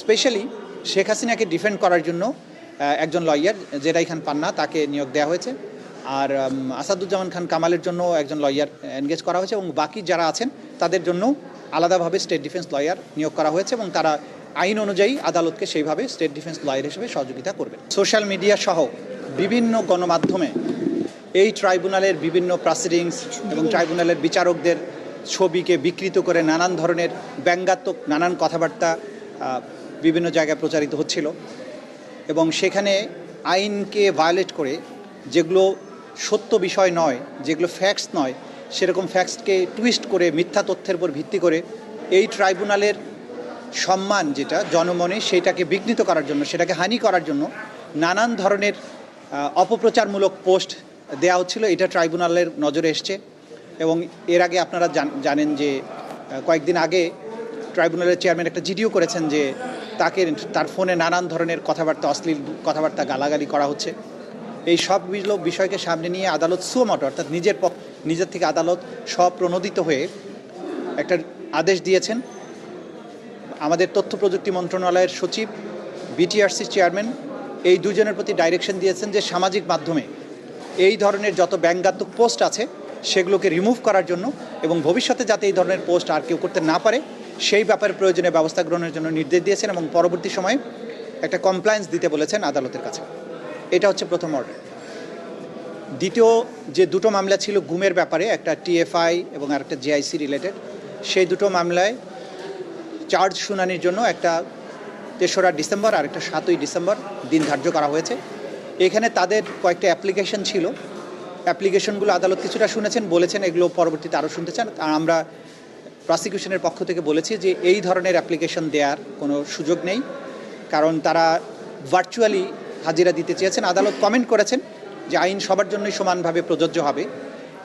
Specially Sheikh হাসিনাকে defend করার জন্য একজন লয়ার জেরাই খান পান্না, তাকে নিয়োগ দেওয়া হয়েছে। আর আসাদুজ্জামান খান কামালের জন্য একজন লয়ার এনগেজ করা হয়েছে এবং বাকি যারা আছেন, তাদের জন্য আলাদাভাবে স্টেট ডিফেন্স লয়ার নিয়োগ করা হয়েছে এবং তারা আইন অনুযায়ী আদালতকে সেইভাবে স্টেট ডিফেন্স লয়ার হিসেবে সহযোগিতা করবে সোশ্যাল মিডিয়া সহ বিভিন্ন গণমাধ্যমে এই ট্রাইব্যুনালের বিভিন্ন প্রসিডিংস এবং ট্রাইব্যুনালের বিচারকদের ছবিকে বিকৃত করে নানান ধরনের ব্যঙ্গাত্মক, নানান কথাবার্তা বিভিন্ন জায়গায় প্রচারিত হচ্ছিল এবং সেখানে আইনকে ভায়োলেট করে যেগুলো সত্য বিষয় নয়, যেগুলো ফ্যাক্টস নয়, সেরকম ফ্যাক্টসকে টুইস্ট করে মিথ্যা তথ্যের উপর ভিত্তি করে এই ট্রাইব্যুনালের সম্মান যেটা জনমনে সেটাকে বিঘ্নিত করার জন্য, সেটাকে হানি করার জন্য নানান ধরনের অপপ্রচারমূলক পোস্ট দেওয়া হচ্ছিল। এটা ট্রাইব্যুনালের নজরে এসছে এবং এর আগে আপনারা জান- জানেন যে কয়েকদিন আগে ট্রাইব্যুনালের চেয়ারম্যান একটা জিডিও করেছেন যে তাকে তার ফোনে নানান ধরনের কথাবার্তা, অশ্লীল কথাবার্তা গালাগালি করা হচ্ছে। এই সবগুলো বিষয়কে সামনে নিয়ে আদালত সুমট অর্থাৎ নিজের পক্ষ নিজের থেকে আদালত স্বপ্রণোদিত হয়ে একটা আদেশ দিয়েছেন। আমাদের তথ্য প্রযুক্তি মন্ত্রণালয়ের সচিব, বিটিআরসি চেয়ারম্যান, এই দুজনের প্রতি ডাইরেকশন দিয়েছেন যে সামাজিক মাধ্যমে এই ধরনের যত ব্যঙ্গাত্মক পোস্ট আছে, সেগুলোকে রিমুভ করার জন্য এবং ভবিষ্যতে যাতে এই ধরনের পোস্ট আর কেউ করতে না পারে সেই ব্যাপারে প্রয়োজনীয় ব্যবস্থা গ্রহণের জন্য নির্দেশ দিয়েছেন এবং পরবর্তী সময়ে একটা কমপ্লায়েন্স দিতে বলেছেন আদালতের কাছে। এটা হচ্ছে প্রথম অর্ডার দ্বিতীয় যে দুটো মামলা ছিল গুমের ব্যাপারে, একটা টিএফআই এবং আরেকটা জেআইসি রিলেটেড সেই দুটো মামলায় চার্জ শুনানির জন্য একটা তেসরা ডিসেম্বর আর একটা সাতই ডিসেম্বর দিন ধার্য করা হয়েছে। এখানে তাদের কয়েকটা অ্যাপ্লিকেশন ছিল। অ্যাপ্লিকেশনগুলো আদালত কিছুটা শুনেছেন, বলেছেন, এগুলো পরবর্তীতে আরও শুনতে চান। আর আমরা প্রসিকিউশনের পক্ষ থেকে বলেছি যে এই ধরনের অ্যাপ্লিকেশন দেওয়ার কোনো সুযোগ নেই, কারণ তারা ভার্চুয়ালি হাজিরা দিতে চেয়েছেন। আদালত কমেন্ট করেছেন যে আইন সবার জন্যই সমানভাবে প্রযোজ্য হবে।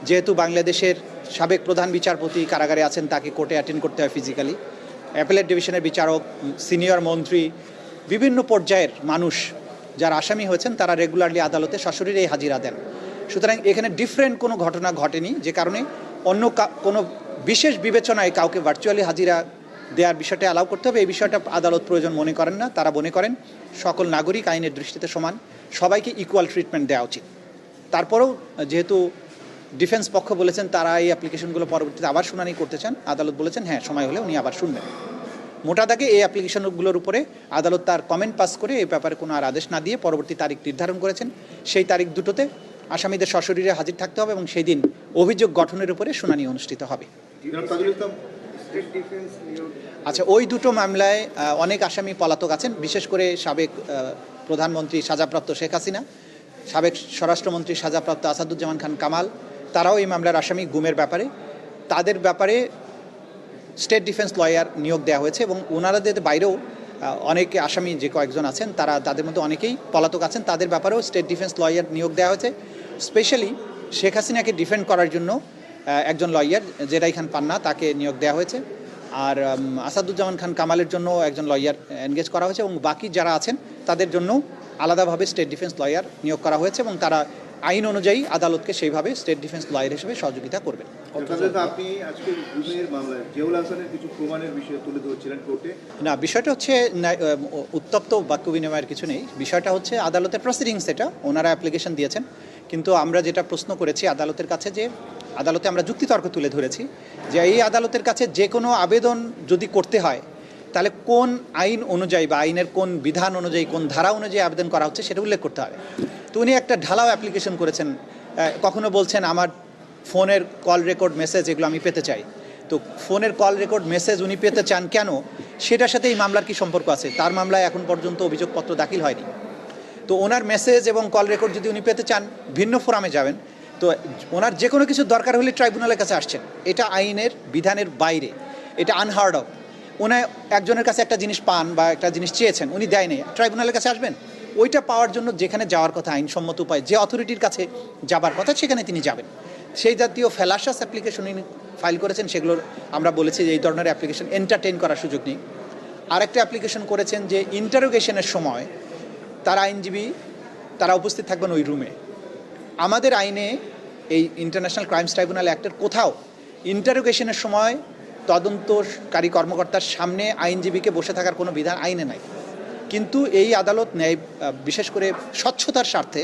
যেহেতু বাংলাদেশের সাবেক প্রধান বিচারপতি কারাগারে আছেন, তাকে কোর্টে অ্যাটেন্ড করতে হয় ফিজিক্যালি অ্যাপেলেট ডিভিশনের বিচারক সিনিয়র মন্ত্রী, বিভিন্ন পর্যায়ের মানুষ যারা আসামি হয়েছেন, তারা রেগুলারলি আদালতে সশরীরেই হাজিরা দেন। সুতরাং এখানে ডিফারেন্ট কোনো ঘটনা ঘটেনি, যে কারণে অন্য কোনো বিশেষ বিবেচনায় কাউকে ভার্চুয়ালি হাজিরা দেওয়ার বিষয়টা অ্যালাউ করতে হবে। এই বিষয়টা আদালত প্রয়োজন মনে করেন না, তারা মনে করেন সকল নাগরিক আইনের দৃষ্টিতে সমান, সবাইকে ইকুয়াল ট্রিটমেন্ট দেওয়া উচিত। তারপরেও যেহেতু ডিফেন্স পক্ষ বলেছেন, তারা এই অ্যাপ্লিকেশনগুলো পরবর্তীতে আবার শুনানি করতে চান, আদালত বলেছেন হ্যাঁ সময় হলে উনি আবার শুনবেন। মোটা দাগে এই অ্যাপ্লিকেশনগুলোর উপরে আদালত তার কমেন্ট পাস করে এই ব্যাপারে কোনো আর আদেশ না দিয়ে পরবর্তী তারিখ নির্ধারণ করেছেন। সেই তারিখ দুটোতে আসামিদের সশরীরে হাজির থাকতে হবে এবং সেই দিন অভিযোগ গঠনের উপরে শুনানি অনুষ্ঠিত হবে। আচ্ছা ওই দুটো মামলায় অনেক আসামি পলাতক আছেন, বিশেষ করে সাবেক প্রধানমন্ত্রী সাজাপ্রাপ্ত শেখ হাসিনা, সাবেক স্বরাষ্ট্রমন্ত্রী সাজাপ্রাপ্ত আসাদুজ্জামান খান কামাল, তারাও এই মামলার আসামি গুমের ব্যাপারে। তাদের ব্যাপারে স্টেট ডিফেন্স লয়ার নিয়োগ দেওয়া হয়েছে এবং ওনারাদের বাইরেও অনেকে আসামি যে কয়েকজন আছেন, তারা তাদের মধ্যে অনেকেই পলাতক আছেন, তাদের ব্যাপারেও স্টেট ডিফেন্স লয়ার নিয়োগ দেওয়া হয়েছে। স্পেশালি শেখ হাসিনাকে ডিফেন্ড করার জন্য একজন লয়ার জেরাই খান পান্না তাকে নিয়োগ দেওয়া হয়েছে। আর আসাদুজ্জামান খান কামালের জন্য একজন লয়ার এনগেজ করা হয়েছে এবং বাকি যারা আছেন তাদের জন্য আলাদাভাবে স্টেট ডিফেন্স লয়ার নিয়োগ করা হয়েছে এবং তারা আইন অনুযায়ী আদালতকে সেইভাবে স্টেট ডিফেন্স লয়ার হিসেবে সহযোগিতা করবেন। না বিষয়টা হচ্ছে উত্তপ্ত বাক্য বিনিময়ের কিছু নেই। বিষয়টা হচ্ছে আদালতের প্রসিডিংস এটা ওনারা অ্যাপ্লিকেশন দিয়েছেন। কিন্তু আমরা যেটা প্রশ্ন করেছি আদালতের কাছে যে, আদালতে আমরা যুক্তিতর্ক তুলে ধরেছি যে এই আদালতের কাছে যে কোনো আবেদন যদি করতে হয়, তাহলে কোন আইন অনুযায়ী বা আইনের কোন বিধান অনুযায়ী, কোন ধারা অনুযায়ী আবেদন করা হচ্ছে সেটা উল্লেখ করতে হবে। তো উনি একটা ঢালাও অ্যাপ্লিকেশন করেছেন কখনো বলছেন আমার ফোনের কল রেকর্ড মেসেজ এগুলো আমি পেতে চাই। তো ফোনের কল রেকর্ড মেসেজ উনি পেতে চান কেন? সেটার সাথে এই মামলার কি সম্পর্ক আছে? তার মামলায় এখন পর্যন্ত অভিযোগপত্র দাখিল হয়নি। তো ওনার মেসেজ এবং কল রেকর্ড যদি উনি পেতে চান, ভিন্ন ফোরামে যাবেন। তো ওনার যে কোনো কিছু দরকার হলে ট্রাইব্যুনালের কাছে আসছেন। এটা আইনের বিধানের বাইরে। এটা আনহার্ড অফ উনি একজনের কাছে একটা জিনিস পান বা একটা জিনিস চেয়েছেন, উনি দেয় নেই। ট্রাইব্যুনালের কাছে আসবেন। ওইটা পাওয়ার জন্য যেখানে যাওয়ার কথা, আইনসম্মত উপায়, যে অথরিটির কাছে যাবার কথা, সেখানে তিনি যাবেন। সেই জাতীয় ফেলাসাস অ্যাপ্লিকেশন উনি ফাইল করেছেন, সেগুলোর আমরা বলেছি যে এই ধরনের অ্যাপ্লিকেশন এন্টারটেইন করার সুযোগ নেই। আরেকটা অ্যাপ্লিকেশন করেছেন যে ইন্টারোগেশনের সময় তারা আইনজীবী, তারা উপস্থিত থাকবেন ওই রুমে আমাদের আইনে এই ইন্টারন্যাশনাল ক্রাইমস ট্রাইব্যুনাল অ্যাক্টের কোথাও ইন্টারোগেশনের সময় তদন্তকারী কর্মকর্তার সামনে আইনজীবীকে বসে থাকার কোনো বিধান আইনে নাই। কিন্তু এই আদালত ন্যায়, বিশেষ করে স্বচ্ছতার স্বার্থে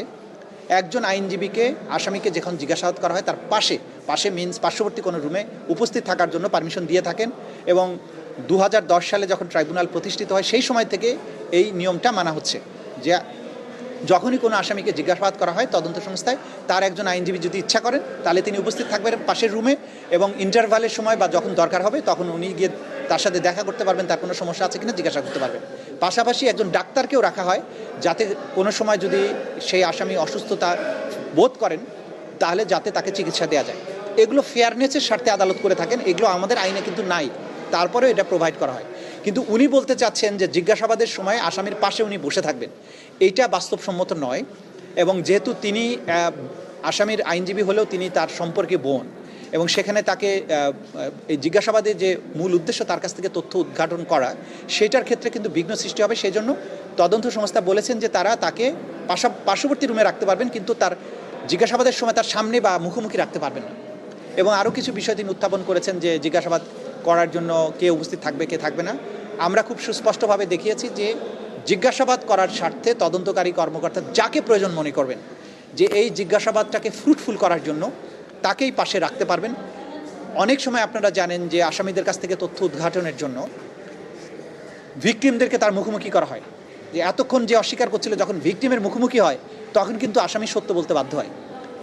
একজন আইনজীবীকে, আসামিকে যখন জিজ্ঞাসাবাদ করা হয়, তার পাশে পাশে মিন্স পার্শ্ববর্তী কোনো রুমে উপস্থিত থাকার জন্য পারমিশন দিয়ে থাকেন এবং দু হাজার দশ সালে যখন ট্রাইব্যুনাল প্রতিষ্ঠিত হয়, সেই সময় থেকে এই নিয়মটা মানা হচ্ছে। যে যখনই কোনো আসামিকে জিজ্ঞাসাবাদ করা হয় তদন্ত সংস্থায়, তার একজন আইনজীবী যদি ইচ্ছা করেন, তাহলে তিনি উপস্থিত থাকবেন পাশের রুমে এবং ইন্টারভালের সময় বা যখন দরকার হবে, তখন উনি গিয়ে তার সাথে দেখা করতে পারবেন, তার কোনো সমস্যা আছে কিনা জিজ্ঞাসা করতে পারবেন। পাশাপাশি একজন ডাক্তারকেও রাখা হয়, যাতে কোনো সময় যদি সেই আসামি অসুস্থতা বোধ করেন, তাহলে যাতে তাকে চিকিৎসা দেওয়া যায়। এগুলো ফেয়ারনেসের স্বার্থে আদালত করে থাকেন, এগুলো আমাদের আইনে কিন্তু নাই। তারপরেও এটা প্রোভাইড করা হয়। কিন্তু উনি বলতে চাচ্ছেন যে জিজ্ঞাসাবাদের সময় আসামির পাশে উনি বসে থাকবেন। এইটা বাস্তবসম্মত নয় এবং যেহেতু তিনি আসামির আইনজীবী হলেও তিনি তার সম্পর্কে বোন এবং সেখানে তাকে এই জিজ্ঞাসাবাদের যে মূল উদ্দেশ্য তার কাছ থেকে তথ্য উদ্ঘাটন করা সেটার ক্ষেত্রে কিন্তু বিঘ্ন সৃষ্টি হবে। সেই জন্য তদন্ত সংস্থা বলেছেন যে তারা তাকে পাশা, পার্শ্ববর্তী রুমে রাখতে পারবেন, কিন্তু তার জিজ্ঞাসাবাদের সময় তার সামনে বা মুখোমুখি রাখতে পারবেন না। এবং আরও কিছু বিষয় তিনি উত্থাপন করেছেন যে জিজ্ঞাসাবাদ করার জন্য কে উপস্থিত থাকবে, কে থাকবে না। আমরা খুব সুস্পষ্টভাবে দেখিয়েছি যে জিজ্ঞাসাবাদ করার স্বার্থে তদন্তকারী কর্মকর্তা যাকে প্রয়োজন মনে করবেন, যে এই জিজ্ঞাসাবাদটাকে ফ্রুটফুল করার জন্য তাকেই পাশে রাখতে পারবেন। অনেক সময় আপনারা জানেন যে আসামিদের কাছ থেকে তথ্য উদ্ঘাটনের জন্য ভিকটিমদেরকে তার মুখোমুখি করা হয়। যে এতক্ষণ যে অস্বীকার করছিল যখন ভিকটিমের মুখোমুখি হয়, তখন কিন্তু আসামি সত্য বলতে বাধ্য হয়।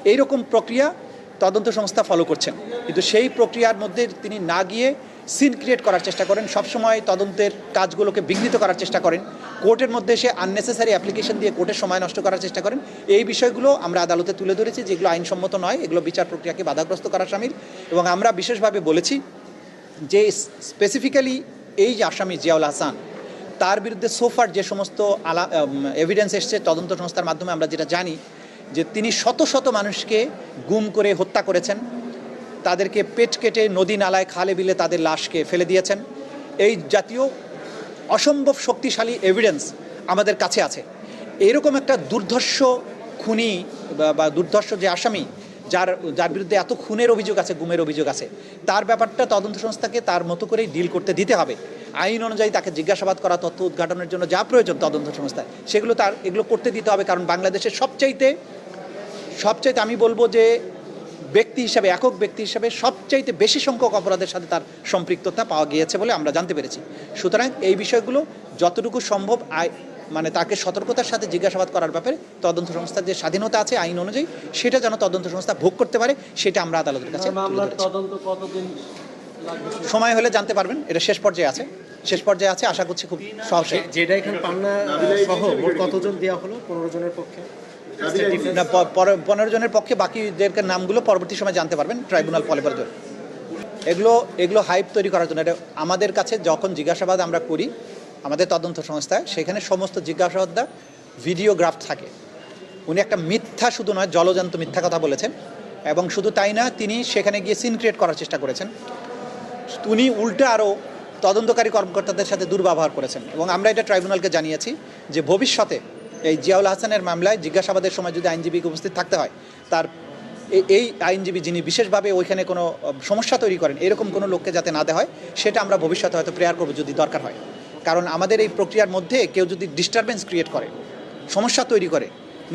এইরকম প্রক্রিয়া তদন্ত সংস্থা ফলো করছেন। কিন্তু সেই প্রক্রিয়ার মধ্যে তিনি না গিয়ে সিন ক্রিয়েট করার চেষ্টা করেন। সবসময় তদন্তের কাজগুলোকে বিঘ্নিত করার চেষ্টা করেন। কোর্টের মধ্যে সে আননেসেসারি অ্যাপ্লিকেশন দিয়ে কোর্টের সময় নষ্ট করার চেষ্টা করেন। এই বিষয়গুলো আমরা আদালতে তুলে ধরেছি, যেগুলো আইনসম্মত নয়, এগুলো বিচার প্রক্রিয়াকে বাধাগ্রস্ত করা সামিল এবং আমরা বিশেষভাবে বলেছি যে স্পেসিফিক্যালি এই যে আসামি জিয়াউল হাসান, তার বিরুদ্ধে সোফার যে সমস্ত আলা এভিডেন্স এসছে তদন্ত সংস্থার মাধ্যমে আমরা যেটা জানি, যে তিনি শত শত মানুষকে গুম করে হত্যা করেছেন। তাদেরকে পেট কেটে নদী নালায় খালে বিলে তাদের লাশকে ফেলে দিয়েছেন। এই জাতীয় অসম্ভব শক্তিশালী এভিডেন্স আমাদের কাছে আছে। এরকম একটা দুর্ধর্ষ খুনি বা- দুর্ধর্ষ যে আসামি, যার যার বিরুদ্ধে এত খুনের অভিযোগ আছে, গুমের অভিযোগ আছে, তার ব্যাপারটা তদন্ত সংস্থাকে তার মতো করেই ডিল করতে দিতে হবে। আইন অনুযায়ী তাকে জিজ্ঞাসাবাদ করা, তথ্য উদ্ঘাটনের জন্য যা প্রয়োজন তদন্ত সংস্থায়, সেগুলো তার, এগুলো করতে দিতে হবে। কারণ বাংলাদেশের সবচাইতে সবচাইতে আমি বলব যে ব্যক্তি হিসাবে একক ব্যক্তি হিসাবে সবচাইতে বেশি সংখ্যক অপরাধের সাথে তার সম্পৃক্ততা পাওয়া গিয়েছে বলে আমরা জানতে পেরেছি। সুতরাং এই বিষয়গুলো যতটুকু সম্ভব আই মানে তাকে সতর্কতার সাথে জিজ্ঞাসাবাদ করার ব্যাপারে তদন্ত সংস্থার যে স্বাধীনতা আছে আইন অনুযায়ী সেটা যেন তদন্ত সংস্থা ভোগ করতে পারে সেটা আমরা আদালতের কাছে সময় হলে জানতে পারবেন এটা শেষ পর্যায়ে আছে। শেষ পর্যায়ে আছে আশা করছি খুব সহসে যেটা এখানে পান্না সহ কতজন দেওয়া হলো? পনেরো জনের পক্ষে? পনেরো জনের পক্ষে বাকিদেরকে নামগুলো পরবর্তী সময় জানতে পারবেন ট্রাইব্যুনাল ফলে পরে এগুলো এগুলো হাইপ তৈরি করার জন্য। এটা আমাদের কাছে যখন জিজ্ঞাসাবাদ আমরা করি আমাদের তদন্ত সংস্থায় সেখানে সমস্ত জিজ্ঞাসাবাদটা ভিডিওগ্রাফ থাকে। উনি একটা মিথ্যা শুধু নয় জলজান্ত মিথ্যা কথা বলেছেন। এবং শুধু তাই না তিনি সেখানে গিয়ে সিন ক্রিয়েট করার চেষ্টা করেছেন। উনি উল্টা আরও তদন্তকারী কর্মকর্তাদের সাথে দুর্ব্যবহার করেছেন। এবং আমরা এটা ট্রাইব্যুনালকে জানিয়েছি যে ভবিষ্যতে এই জিয়াউল হাসানের মামলায় জিজ্ঞাসাবাদের সময় যদি আইনজীবীকে উপস্থিত থাকতে হয়, তার এই আইনজীবী যিনি বিশেষভাবে ওইখানে কোনো সমস্যা তৈরি করেন, এরকম কোনো লোককে যাতে না দেওয়া হয়, সেটা আমরা ভবিষ্যতে হয়তো প্রেয়ার করব যদি দরকার হয়। কারণ আমাদের এই প্রক্রিয়ার মধ্যে কেউ যদি ডিস্টারবেন্স ক্রিয়েট করে, সমস্যা তৈরি করে,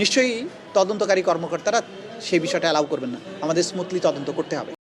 নিশ্চয়ই তদন্তকারী কর্মকর্তারা সেই বিষয়টা অ্যালাউ করবেন না। আমাদের স্মুথলি তদন্ত করতে হবে।